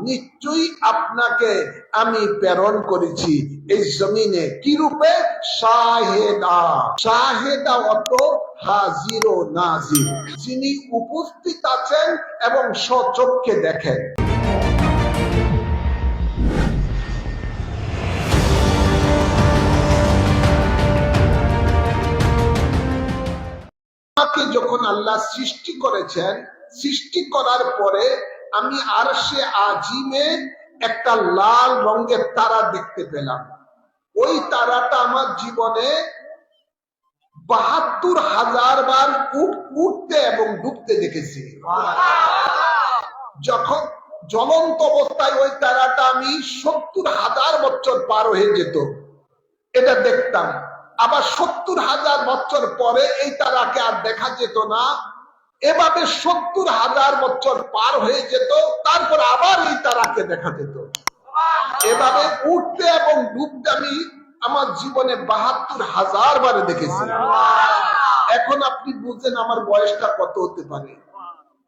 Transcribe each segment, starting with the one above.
নিশ্চয়ই আপনাকে আমি প্রেরণ করেছি। এই জমিনে কি রূপে শাহেদা। শাহেদা অত হাজির ও নাজির। যিনি উপস্থিত আছেন এবং স্বচক্ষে দেখেন। যখন আল্লাহ সৃষ্টি করেছেন সৃষ্টি করার পরে আমি আর সে আজিমে একটা লাল রঙের তারা দেখতে পেলাম। ওই তারাটা আমার জীবনে বাহাত্তর হাজার বার উঠতে এবং ডুবতে দেখেছি। যখন জ্বলন্ত অবস্থায় ওই তারাটা আমি সত্তর হাজার বছর পার হয়ে যেত, এটা দেখতাম। আবার সত্তর হাজার বছর পরে এই তারাকে আর দেখা যেত না। এভাবে সত্তর হাজার বছর পার হয়ে যেত, তারপর আবার এই তারাকে দেখা যেত। এভাবে উঠতে এবং ডুবতে আমি আমার জীবনে বাহাত্তর হাজার বারে দেখেছি। এখন আপনি বুঝেন আমার বয়সটা কত হতে পারে।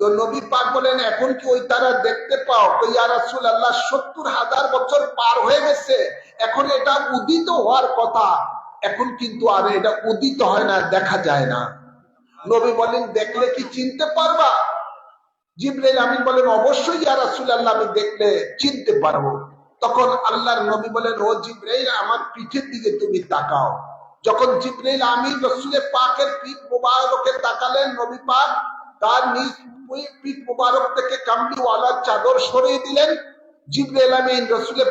তো নবী পাক বলেন, এখন কি ওই তারা দেখতে পাও? তো ইয়া রাসূল আল্লাহ সত্তর হাজার বছর পার হয়ে গেছে। এখন এটা উদিত হওয়ার কথা। এখন কিন্তু আর এটা উদিত হয় না, দেখা যায় না। নবী বলেন, দেখলে কি চিনতে পারবা? জিব্রাইল আমিন বলেন, অবশ্যই ইয়া রাসূলুল্লাহ, আমি দেখলে চিনতে পারব। তখন আল্লাহর নবী বলেন, ও জিব্রাইল, আমার পিঠের দিকে তুমি তাকাও। যখন জিব্রাইল আমিন রসুলের পাকের পিঠ মোবারকে তাকালেন, নবী পাক তার নিজ পিঠ মোবারক থেকে কামলিওয়ালা চাদর সরিয়ে দিলেন। আমিন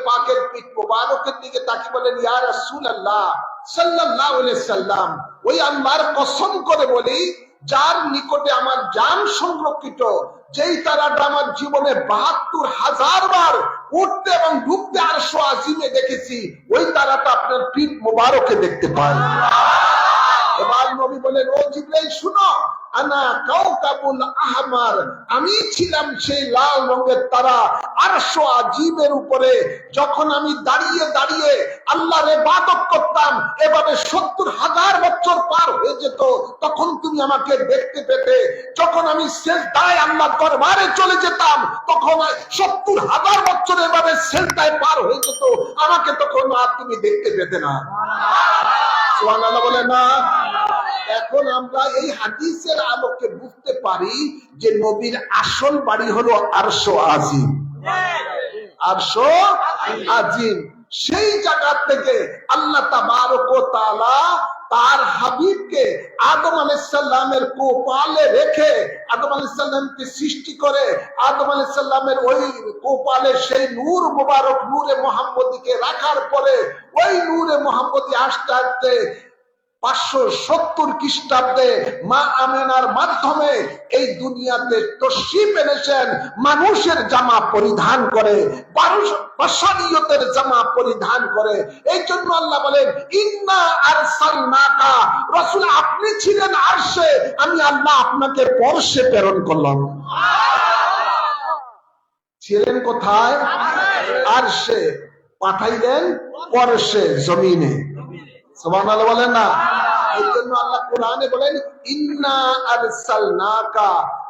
পাকের পিঠ মোবারকের দিকে তাকিয়ে বলেন ইয়া রাসূলুল্লাহ, সাল্লাল্লাহু আলাইহি সাল্লাম, ওই আল্লাহর কসম করে বলি, যার নিকটে আমার জান সংরক্ষিত, যেই তারাটা আমার জীবনে বাহাত্তর হাজার বার উঠতে এবং ডুবতে আর আজিমে দেখেছি, ওই তারাটা আপনার পিঠ মোবারকে দেখতে পাই এবার নবী বলেন ও জিব্রাইল, শুনো আনা কাউকাবুল আহমার। আমি ছিলাম সেই লাল রঙের তারা আরশো আজিমের উপরে। যখন আমি দাঁড়িয়ে দাঁড়িয়ে আল্লাহর ইবাদত করতাম, এভাবে সত্তর হাজার বছর পার হয়ে যেত, তখন তুমি আমাকে দেখতে পেতে। যখন আমি শেষ দায় আল্লাহ দরবারে চলে যেতাম, তখন সত্তর হাজার বছর এভাবে শেষ দায় পার হয়ে যেত। আমাকে তখন আর তুমি দেখতে পেতে না। বলে না? এখন আমরা এই হাদিসের আলোকে বুঝতে পারি যে নবীর আসল বাড়ি হলো আরশো আজিম। আরশো আজিম। সেই জায়গা থেকে আল্লাহ তাবারক ও তার হাবিবকে আদম আলাইসাল্লামের কোপালে রেখে আদম আলাইসাল্লামকে সৃষ্টি করে আদম আলাইসাল্লামের ওই কোপালে সেই নূর মুবারক, নূরে মোহাম্মদীকে রাখার পরে ওই নূরে মোহাম্মদী আস্তে আস্তে পাঁচশো সত্তর খ্রিস্টাব্দে মা আমেনার মাধ্যমে এই দুনিয়াতে তশরিফ এনেছেন, মানুষের জামা পরিধান করে জামা পরিধান করে। এই জন্য আল্লাহ বলেন, ইন্না আর সালনাকা রসুল, আপনি ছিলেন আরশে, আমি আল্লাহ আপনাকে পরশে প্রেরণ করলাম। ছিলেন কোথায়? আরশে। পাঠাইলেন পরশে জমিনে।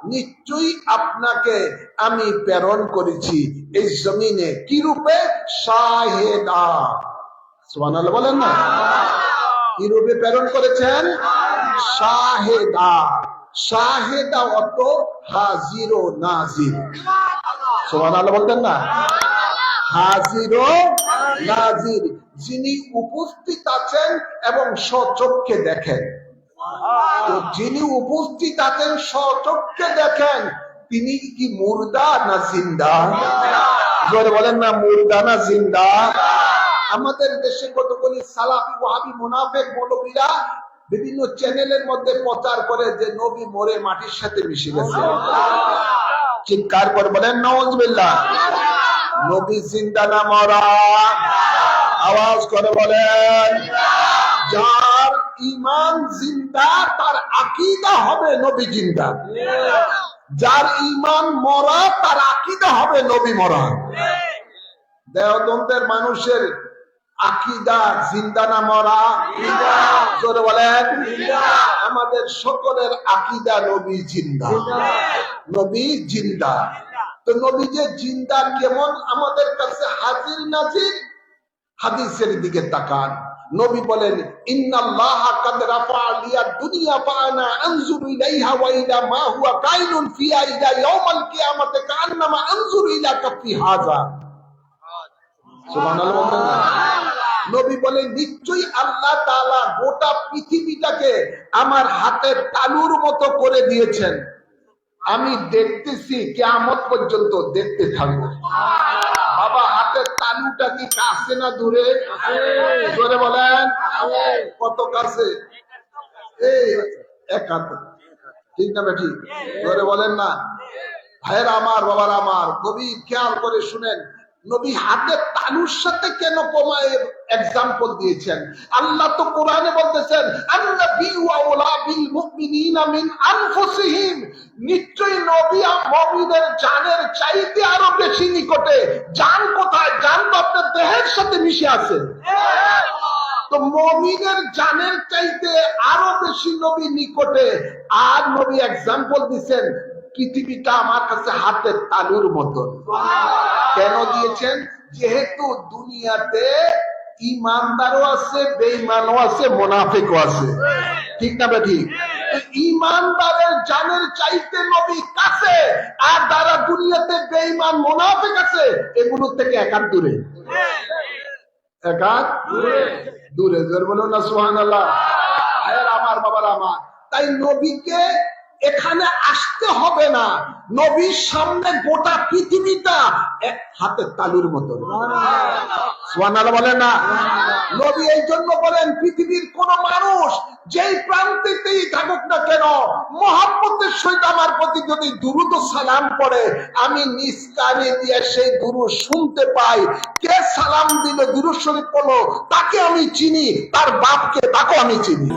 নিশ্চয়ই আপনাকে আমি প্রেরণ করেছি এই জমিনে কি রূপে সুবহানাল্লাহ বলেন না। কি রূপে প্রেরণ করেছেন? শাহেদা। শাহেদা অত হাজির ও নাজির। সুবহানাল্লাহ বলতেন না? হাজির নাজির। যিনি উপস্থিত আছেন এবং স্বচক্ষে দেখেন। যিনি উপস্থিত আছেন স্বচক্ষে দেখেন তিনি কি মুর্দা না জিন্দা? জোরে বলেন না মুর্দা না জিন্দা? আমাদের দেশে কতগুলি সালাফি ওয়াহাবি মুনাফেক মৌলবীরা বিভিন্ন চ্যানেলের মধ্যে প্রচার করে যে নবী মরে মাটির সাথে মিশে গেছে। চিৎকার করে বলেন নওয়াজ নবী জিন্দা না মরা। আওয়াজ করে বলেন যার ইমান জিন্দা তার আকিদা হবে নবী জিন্দা। যার ইমান মরা তার আকিদা হবে নবী মরা। দেহদন্তের মানুষের আকিদা জিন্দা না মরা। জোরে বলেন আমাদের সকলের আকিদা নবী জিন্দা। নবী জিন্দা। তো নবী যে জিন্দা কেমন? আমাদের কাছে হাজির নাজির? হাদিসের দিকে তাকান। নবী বলেন, ইন্নাল্লাহ কাদ রাফা লিয়া দুনিয়া ফাআনা আনজুরু ইলাইহা ওয়া ইলা মা হুয়া কাইনুন ইলা ইয়াউমাল আনজুরু ইলা কাফি সুবহানাল্লাহ নবী বলে নিশ্চয়ই আল্লাহ তাআলা গোটা পৃথিবীটাকে আমার হাতের তালুর মতো করে দিয়েছেন। আমি দেখতেছি কেয়ামত পর্যন্ত দেখতে থাকব। বাবা হাতের তালুটা কি কাছে না দূরে? জোরে বলেন। কত কাছে? এই, এক হাতে। ঠিক না বেঠি? জোরে বলেন না। ভাইয়ের আমার, বাবার আমার, কবি খেয়াল করে শুনেন, নবী হাতের তালুর সাথে কেন কমায় এক্সাম্পল দিয়েছেন? আল্লাহ তো কোরআনে বলতেছেন ওলা বিল মুমিনিনা মিন আনফুসিহিম নিশ্চয়ই নবী আর মুমিনের জানের চাইতে আরও বেশি নিকটে, জান কোথায়? জান তো আপনার দেহের সাথে মিশে আছে। তো মমিনের জানের চাইতে আরও বেশি নবী নিকটে। আর নবী এক্সাম্পল দিচ্ছেন পৃথিবীটা আমার কাছে হাতের তালুর মতন কেন দিয়েছেন? যেহেতু দুনিয়াতে ইমানদারও আছে, বেঈমানও আছে, মোনাফেকও আছে। ঠিক না ঠিক ইমানদারের জানের চাইতে নবী কাছে আর দুনিয়াতে বেঈমান আছে থেকে দূরে। দূরে। বলো না আমার বাবার আমার। তাই নবীকে এখানে আসতে হবে না। নবীর সামনে গোটা পৃথিবীটা এক হাতের তালুর মতো। সোহানারা বলেন না? নবী এই জন্য বলেন, পৃথিবীর কোন মানুষ যেই প্রান্তেতেই থাকুক না কেন মহাব্বতের সহিত আমার প্রতি যদি দুরুদ সালাম পড়ে, আমি নিজ কানে দিয়ে সেই দুরু শুনতে পাই। কে সালাম দিলে দুরু শরীফ পড়ল? তাকে আমি চিনি, তার বাপকে তাকে আমি চিনি।